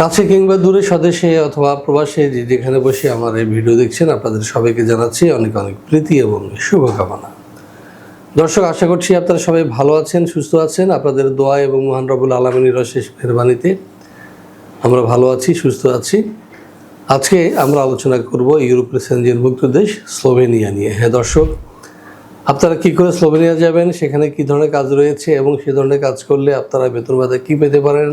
কাছে কিংবা দূরে স্বদেশে অথবা প্রবাসে যেখানে বসে আমার এই ভিডিও দেখছেন, আপনাদের সবাইকে জানাচ্ছি অনেক অনেক প্রীতি এবং শুভকামনা। দর্শক, আশা করছি আপনারা সবাই ভালো আছেন, সুস্থ আছেন। আপনাদের দোয়া এবং মহান রবুল আলমিনীর অশেষ মেহরবানিতে আমরা ভালো আছি, সুস্থ আছি। আজকে আমরা আলোচনা করব ইউরোপের সেনজেনভুক্ত দেশ স্লোভেনিয়া নিয়ে। হ্যাঁ দর্শক, আপনারা কি করে স্লোভেনিয়া যাবেন, সেখানে কি ধরনের কাজ রয়েছে এবং সে ধরনের কাজ করলে আপনারা বেতন ভাতা কী পেতে পারেন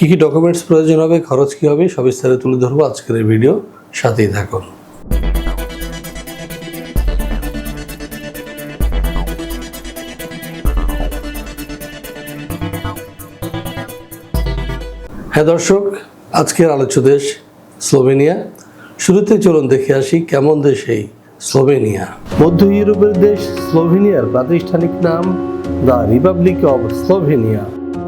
কী কী ডকুমেন্টস প্রয়োজন হবে, খরচ কী হবে সবিস্তারে তুলে ধরবো আজকের এই ভিডিও সাথেই থাকুন। হ্যাঁ দর্শক, আজকের আলোচ্য দেশ স্লোভেনিয়া। শুরুতে চলুন দেখে আসি কেমন দেশ এই স্লোভেনিয়া। মধ্য ইউরোপের দেশ স্লোভেনিয়ার প্রাতিষ্ঠানিক নাম দ্য রিপাবলিক অব স্লোভেনিয়া।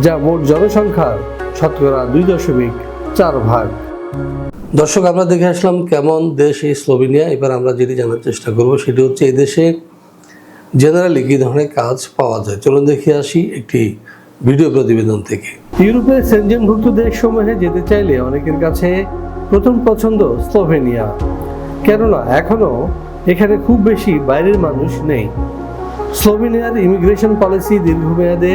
যা মোট জনসংখ্যার শতকরা দুই দশমিক চার ভাগ। দর্শক আমরা দেখে আসলাম কেমন দেশ এই স্লোভেনিয়া। এবার আমরা যেটি জানার চেষ্টা করব সেটি হচ্ছে এই দেশে জেনারেলি কী ধরনের কাজ পাওয়া যায়। চলুন দেখে আসি একটি ভিডিও প্রতিবেদন থেকে। ইউরোপের সেনজেনভুক্ত দেশসমূহে যেতে চাইলে অনেকের কাছে প্রথম পছন্দ স্লোভেনিয়া। কেননা এখনও এখানে খুব বেশি বাইরের মানুষ নেই। স্লোভেনিয়ার ইমিগ্রেশন পলিসি দীর্ঘমেয়াদে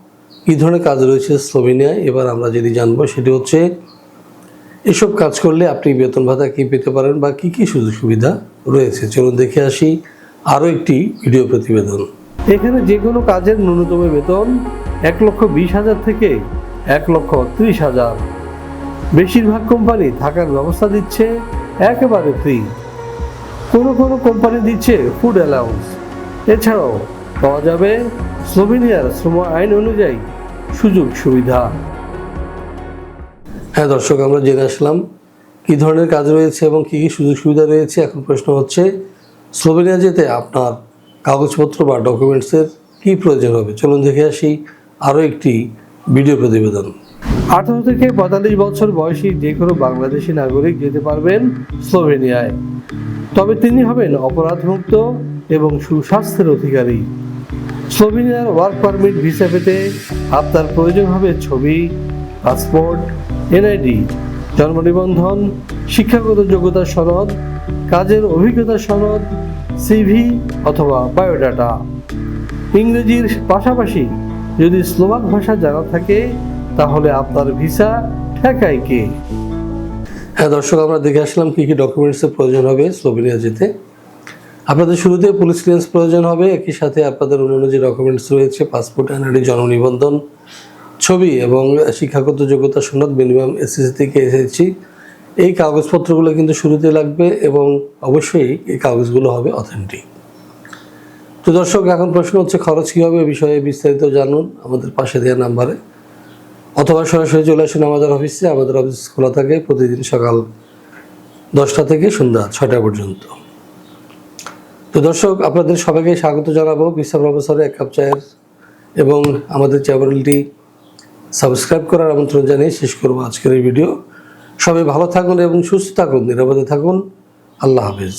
কী ধরনের কাজ রয়েছে স্লোভেনিয়ায় এবার আমরা যেটি জানব সেটি হচ্ছে, এসব কাজ করলে আপনি বেতন ভাতা কী পেতে পারেন বা কী কী সুযোগ সুবিধা রয়েছে? চলুন দেখে আসি আরও একটি ভিডিও প্রতিবেদন। এখানে যে কোনো কাজের ন্যূনতম বেতন এক লক্ষ বিশ হাজার থেকে এক লক্ষ ত্রিশ হাজার। বেশিরভাগ কোম্পানি থাকার ব্যবস্থা দিচ্ছে, একেবারে ফ্রি। কোনো কোনো কোম্পানি দিচ্ছে ফুড অ্যালাউন্স। এছাড়াও পাওয়া যাবে স্লোভেনিয়ার শ্রম আইন অনুযায়ী সুযোগ সুবিধা। হ্যাঁ দর্শক আমরা জেনে আসলাম কী ধরনের কাজ রয়েছে এবং কী কী সুযোগ সুবিধা রয়েছে। এখন প্রশ্ন হচ্ছে স্লোভেনিয়া যেতে আপনার কাগজপত্র বা ডকুমেন্টসের কী প্রয়োজন হবে? চলুন দেখে আসি আরও একটি ভিডিও প্রতিবেদন। আঠারো থেকে পঁয়তাল্লিশ বছর বয়সী যে কোনো বাংলাদেশি নাগরিক যেতে পারবেন স্লোভেনিয়ায় তবে তিনি হবেন অপরাধমুক্ত এবং সুস্বাস্থ্যের অধিকারী। স্লোভেনিয়ার ওয়ার্ক পারমিট ভিসা পেতে আপনার প্রয়োজন হবে ছবি, পাসপোর্ট, এনআইডি, জন্ম নিবন্ধন, শিক্ষাগত যোগ্যতার সনদ, কাজের অভিজ্ঞতা সনদ, সিভি অথবা বায়োডাটা। ইংরেজির পাশাপাশি যদি স্লোভাক ভাষা জানা থাকে, তাহলে আপনার ভিসা ঠেকায় কে? হ্যাঁ দর্শক, আমরা দেখে আসলাম কী কী ডকুমেন্টসের প্রয়োজন হবে স্লোভেনিয়া যেতে। আপনাদের শুরুতে পুলিশ ক্লিয়ারেন্স প্রয়োজন হবে। একই সাথে আপনাদের অন্যান্য যে ডকুমেন্টস রয়েছে পাসপোর্ট এনআইডি জন্ম নিবন্ধন ছবি এবং শিক্ষাগত যোগ্যতা সনদ মিনিমাম এসএসসি থেকে এসেছি। এই কাগজপত্রগুলো কিন্তু শুরুতে লাগবে এবং অবশ্যই এই কাগজগুলো হবে অথেন্টিক তো দর্শক, এখন প্রশ্ন হচ্ছে, খরচ কী হবে বিষয়ে বিস্তারিত জানুন আমাদের পাশে দেওয়া নাম্বারে। অথবা সরাসরি চলে আসুন আমাদের অফিসে আমাদের অফিস খোলা থাকে প্রতিদিন সকাল দশটা থেকে সন্ধ্যা ছয়টা পর্যন্ত। তো দর্শক, আপনাদের সবাইকে স্বাগত জানাব বিশ্ব অবসরে এক কাপ চায়ের। এবং আমাদের চ্যানেলটি সাবস্ক্রাইব করার আমন্ত্রণ জানিয়ে শেষ করব আজকের এই ভিডিও। সবাই ভালো থাকুন এবং সুস্থ থাকুন, নিরাপদে থাকুন। আল্লাহ হাফেজ।